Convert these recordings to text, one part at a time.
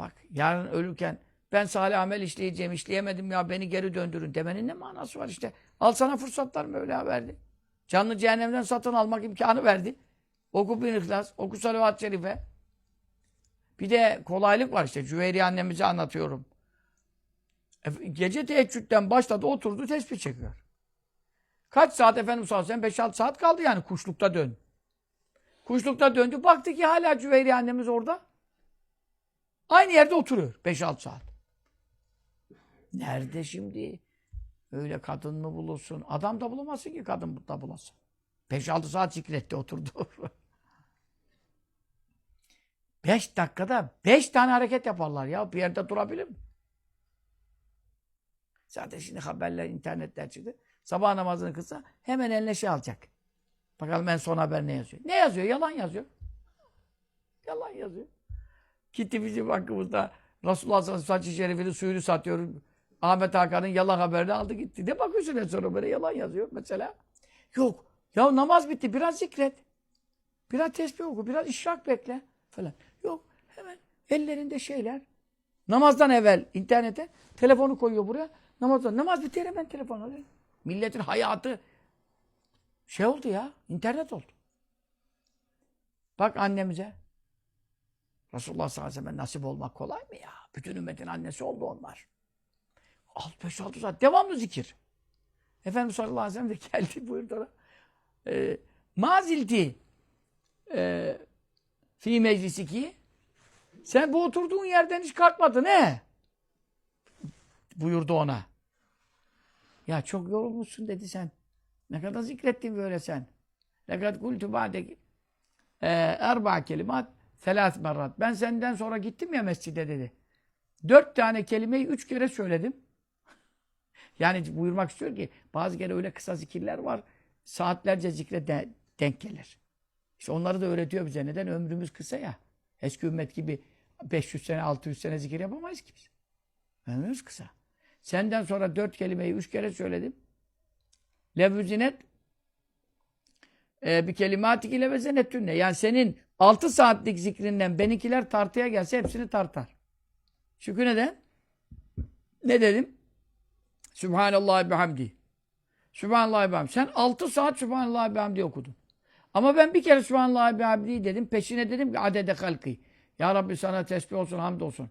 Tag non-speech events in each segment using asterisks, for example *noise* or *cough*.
Bak yarın ölürken ben salih amel işleyeceğim, işleyemedim ya beni geri döndürün demenin ne manası var işte. Al sana fırsatlar Mevla verdi. Canlı cehennemden satın almak imkanı verdi. Oku bin ihlas, oku salavat-ı şerife. Bir de kolaylık var işte. Cüveyri annemize anlatıyorum. E, Gece teheccüden başladı, oturdu, tesbih çekiyor. Kaç saat efendim sallallahu aleyhi ve sellem? 5-6 saat kaldı yani kuşlukta dön. Kuşlukta döndü. Baktı ki hala Cüveyri annemiz orada. Aynı yerde oturuyor 5-6 saat. Nerede şimdi? Öyle kadın mı bulursun? Adam da bulamazsın ki kadın da bulasın. 5-6 saat zikretti oturdu. *laughs* 5 dakikada 5 tane hareket yaparlar ya. Bir yerde durabilir mi? Zaten şimdi haberler, internetler çıktı. Sabah namazını kılsa hemen eline şey alacak. Bakalım en son haber ne yazıyor? Ne yazıyor? Yalan yazıyor. Yalan yazıyor. Gitti bizim hakkımızda Resulullah sallallahu saçı şerifini suyunu satıyor. Ahmet Hakan'ın yalan haberini aldı gitti. Ne bakıyorsun en sonra böyle yalan yazıyor mesela. Yok. Ya namaz bitti. Biraz zikret. Biraz tesbih oku. Biraz işrak bekle. Falan. Yok. Hemen ellerinde şeyler. Namazdan evvel internete telefonu koyuyor buraya. Namazdan. Namaz bitti hemen telefon alıyor. Milletin hayatı şey oldu ya. internet oldu. Bak annemize. Resulullah sallallahu aleyhi ve sellem nasip olmak kolay mı ya? Bütün ümmetin annesi oldu onlar. 5-6 saat devamlı zikir. Efendimiz sallallahu aleyhi ve sellem de geldi *laughs* buyurdu ona. E, mazilti e, fi meclisiki sen bu oturduğun yerden hiç kalkmadın he? Buyurdu ona. Ya çok yorulmuşsun dedi sen. Ne kadar zikrettin böyle sen. Lekad kultu ba'deki e, erba kelimat selas merrat. Ben senden sonra gittim ya mescide dedi. Dört tane kelimeyi üç kere söyledim. *laughs* yani buyurmak istiyor ki bazı kere öyle kısa zikirler var. Saatlerce zikre de, denk gelir. İşte onları da öğretiyor bize. Neden? Ömrümüz kısa ya. Eski ümmet gibi 500 sene, 600 sene zikir yapamayız ki biz. Ömrümüz kısa. Senden sonra dört kelimeyi üç kere söyledim. Levüzinet e, bir kelimatik ile vezenettünne. Yani senin altı saatlik zikrinden benimkiler tartıya gelse hepsini tartar. Çünkü neden? Ne dedim? Sübhanallah bihamdi. Sübhanallah bihamdi. Sen altı saat Sübhanallah bihamdi okudun. Ama ben bir kere Sübhanallah bihamdi dedim. Peşine dedim ki adede halkı. Ya Rabbi sana tesbih olsun, hamd olsun.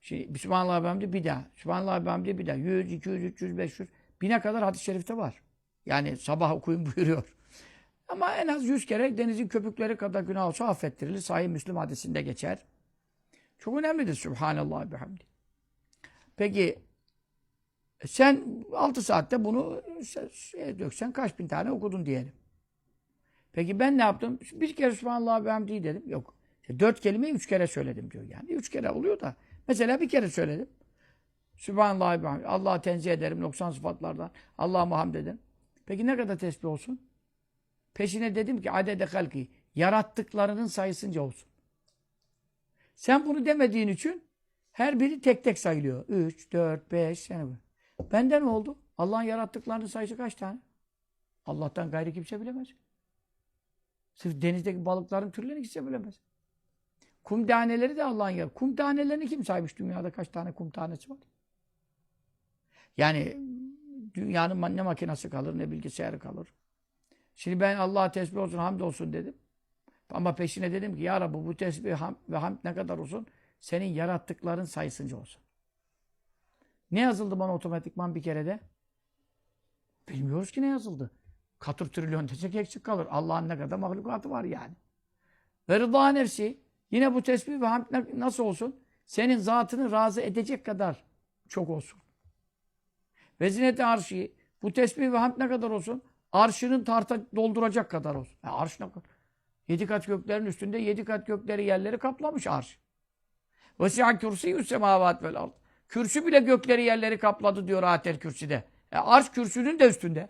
Şimdi Sübhanallah bihamdi bir daha. Sübhanallah bihamdi bir daha. 100, 200, 300, 500. Bine kadar hadis-i şerifte var. Yani sabah okuyun *laughs* buyuruyor. Ama en az yüz kere denizin köpükleri kadar günah olsa affettirilir. Sahih Müslüm hadisinde geçer. Çok önemlidir Sübhanallah bihamdi. Peki sen 6 saatte bunu şey döksen kaç bin tane okudun diyelim. Peki ben ne yaptım? Bir kere Sübhanallah bihamdi dedim. Yok. Dört kelimeyi üç kere söyledim diyor yani. Üç kere oluyor da. Mesela bir kere söyledim. Sübhanallah bihamdi. Allah'a tenzih ederim 90 sıfatlardan. Allah'a hamd ederim. Peki ne kadar tesbih olsun? Peşine dedim ki adede halki yarattıklarının sayısınca olsun. Sen bunu demediğin için her biri tek tek sayılıyor. 3, 4, 5 sene bu. Bende ne oldu? Allah'ın yarattıklarının sayısı kaç tane? Allah'tan gayri kimse bilemez. Sırf denizdeki balıkların türlerini kimse bilemez. Kum taneleri de Allah'ın yarattığı. Kum tanelerini kim saymış dünyada? Kaç tane kum tanesi var? Yani dünyanın ne makinesi kalır ne bilgisayarı kalır. Şimdi ben Allah'a tesbih olsun, hamd olsun dedim. Ama peşine dedim ki ya Rabbi bu tesbih ham ve hamd ne kadar olsun? Senin yarattıkların sayısınca olsun. Ne yazıldı bana otomatikman bir kerede? Bilmiyoruz ki ne yazıldı. Katır trilyon desek eksik kalır. Allah'ın ne kadar mahlukatı var yani. Ve rıza nefsi. Yine bu tesbih ve hamd nasıl olsun? Senin zatını razı edecek kadar çok olsun. Ve zineti arşi. Bu tesbih ve hamd ne kadar olsun? Arşının tarta dolduracak kadar olsun. Ya arş ne kadar? Yedi kat göklerin üstünde yedi kat gökleri yerleri kaplamış arş. Vesi'a kürsüyü semavat vel ard. Kürsü bile gökleri yerleri kapladı diyor Ater kürsüde. E arş kürsünün de üstünde.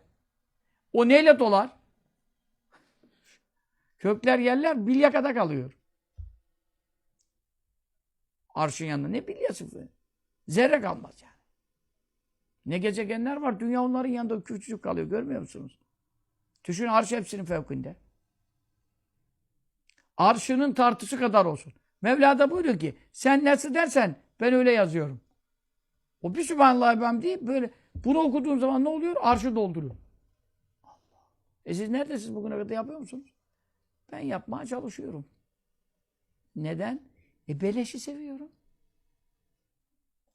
O neyle dolar? Kökler yerler bilyakada kalıyor. Arşın yanında ne bilyası? Zerre kalmaz yani. Ne gezegenler var. Dünya onların yanında küçücük kalıyor. Görmüyor musunuz? Düşün arş hepsinin fevkinde. Arşının tartısı kadar olsun. Mevla da buyuruyor ki sen nasıl dersen ben öyle yazıyorum. O bir Sübhanallah ben deyip böyle bunu okuduğun zaman ne oluyor? Arşı dolduruyor. Allah. E siz neredesiniz bugüne kadar yapıyor musunuz? Ben yapmaya çalışıyorum. Neden? E beleşi seviyorum.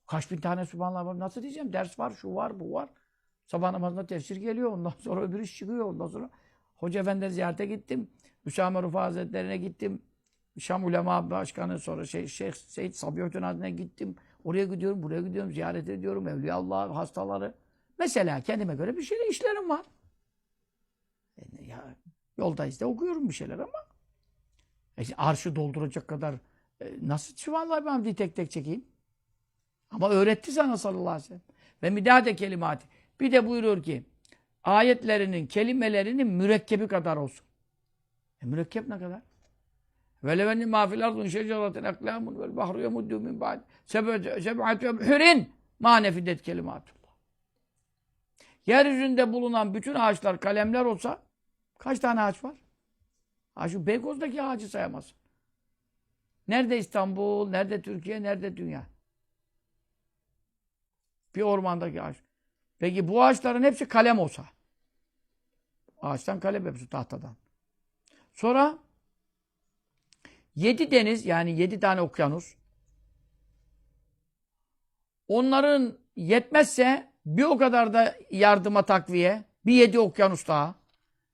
Kaç bin tane Sübhanallah var. Nasıl diyeceğim? Ders var, şu var, bu var. Sabah namazında tefsir geliyor. Ondan *laughs* sonra öbür iş çıkıyor. Ondan sonra Hoca Efendi ziyarete gittim. Hüsame Rufa Hazretlerine gittim. Şam Ulema Başkanı sonra şey, Şeyh Seyyid Sabihattin Hazretleri'ne gittim. Oraya gidiyorum, buraya gidiyorum, ziyaret ediyorum. Evliya Allah, hastaları. Mesela kendime göre bir şeyler işlerim var. E, ya, yoldayız da okuyorum bir şeyler ama e, arşı dolduracak kadar e, nasıl Sübhanallah ben bir tek tek çekeyim? Ama öğretti sana sallallahu aleyhi ve sellem. Ve midade kelimati. Bir de buyuruyor ki ayetlerinin, kelimelerinin mürekkebi kadar olsun. E, mürekkep ne kadar? Ve levenni mafil ardun şeceratin aklamun vel bahru yemuddu min ba'd seb'atü ebhürin ma nefidet kelimatullah. Yeryüzünde bulunan bütün ağaçlar kalemler olsa kaç tane ağaç var? Ha şu Beykoz'daki ağacı sayamazsın. Nerede İstanbul, nerede Türkiye, nerede dünya? Bir ormandaki ağaç. Peki bu ağaçların hepsi kalem olsa. Ağaçtan kalem hepsi tahtadan. Sonra yedi deniz yani yedi tane okyanus. Onların yetmezse bir o kadar da yardıma takviye. Bir yedi okyanus daha.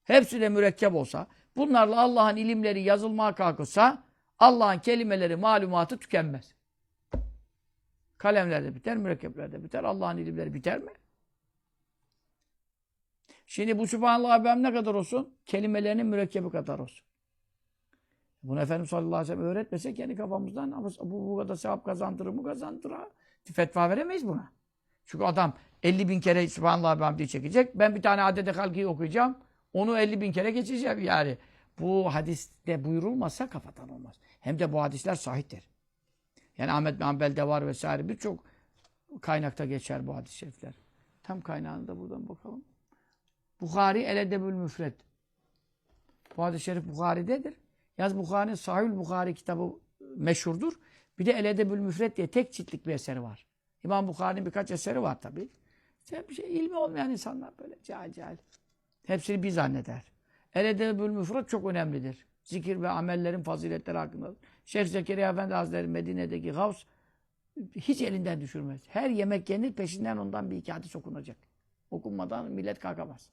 Hepsi de mürekkep olsa. Bunlarla Allah'ın ilimleri yazılmaya kalkılsa Allah'ın kelimeleri, malumatı tükenmez. Kalemler de biter, mürekkepler de biter. Allah'ın ilimleri biter mi? Şimdi bu Sübhanallah ben ne kadar olsun? Kelimelerinin mürekkebi kadar olsun. Bunu Efendimiz sallallahu aleyhi ve sellem öğretmese kendi kafamızdan bu, bu kadar sevap kazandırır mı kazandırır. Fetva veremeyiz buna. Çünkü adam 50 bin kere Sübhanallah ben çekecek. Ben bir tane adede halkiyi okuyacağım. Onu 50 bin kere geçeceğim yani. Bu hadiste buyurulmazsa kafadan olmaz. Hem de bu hadisler sahiptir. Yani Ahmet Hanbel'de var vesaire birçok kaynakta geçer bu hadis-i şerifler. Tam kaynağını da buradan bakalım. Bukhari El Edebül Müfred. Bu hadis-i şerif Bukhari'dedir. Yaz Bukhari'nin Sahih Bukhari kitabı meşhurdur. Bir de El Edebül Müfred diye tek ciltlik bir eseri var. İmam Bukhari'nin birkaç eseri var tabi. İşte bir şey ilmi olmayan insanlar böyle cahil cahil. Hepsini bir zanneder. El Edebül Müfred çok önemlidir. Zikir ve amellerin faziletleri hakkında. Şeyh Zekeriya Efendi Hazretleri Medine'deki Gavs hiç elinden düşürmez. Her yemek yenir peşinden ondan bir iki hadis okunacak. Okunmadan millet kalkamaz.